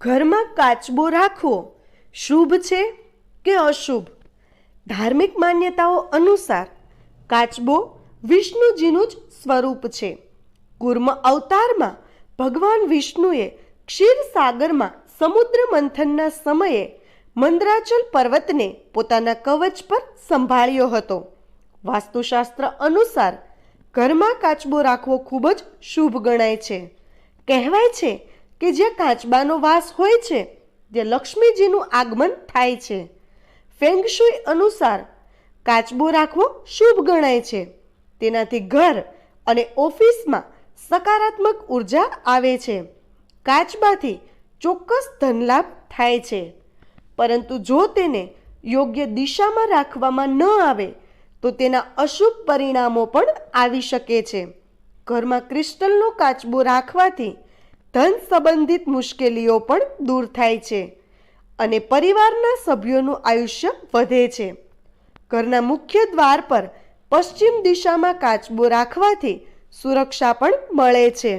ઘરમાં કાચબો રાખવો શુભ છે કે અશુભ? ધાર્મિક માન્યતાઓ અનુસાર કાચબો વિષ્ણુજીનું જ સ્વરૂપ છે. કુર્મ અવતારમાં ભગવાન વિષ્ણુએ ક્ષીરસાગરમાં સમુદ્ર મંથનના સમયે મંદ્રાચલ પર્વતને પોતાના કવચ પર સંભાળ્યો હતો. વાસ્તુશાસ્ત્ર અનુસાર ઘરમાં કાચબો રાખવો ખૂબ જ શુભ ગણાય છે. કહેવાય છે કે જ્યાં કાચબાનો વાસ હોય છે ત્યાં લક્ષ્મીજીનું આગમન થાય છે. ફેંગશુઈ અનુસાર કાચબો રાખવો શુભ ગણાય છે. તેનાથી ઘર અને ઓફિસમાં સકારાત્મક ઊર્જા આવે છે. કાચબાથી ચોક્કસ ધનલાભ થાય છે. પરંતુ જો તેને યોગ્ય દિશામાં રાખવામાં ન આવે, તો તેના અશુભ પરિણામો પણ આવી શકે છે. ઘરમાં ક્રિસ્ટલનો કાચબો રાખવાથી ધન સંબંધિત મુશ્કેલીઓ પણ દૂર થાય છે અને પરિવારના સભ્યોનું આયુષ્ય વધે છે. ઘરના મુખ્ય દ્વાર પર પશ્ચિમ દિશામાં કાચબો રાખવાથી સુરક્ષા પણ મળે છે.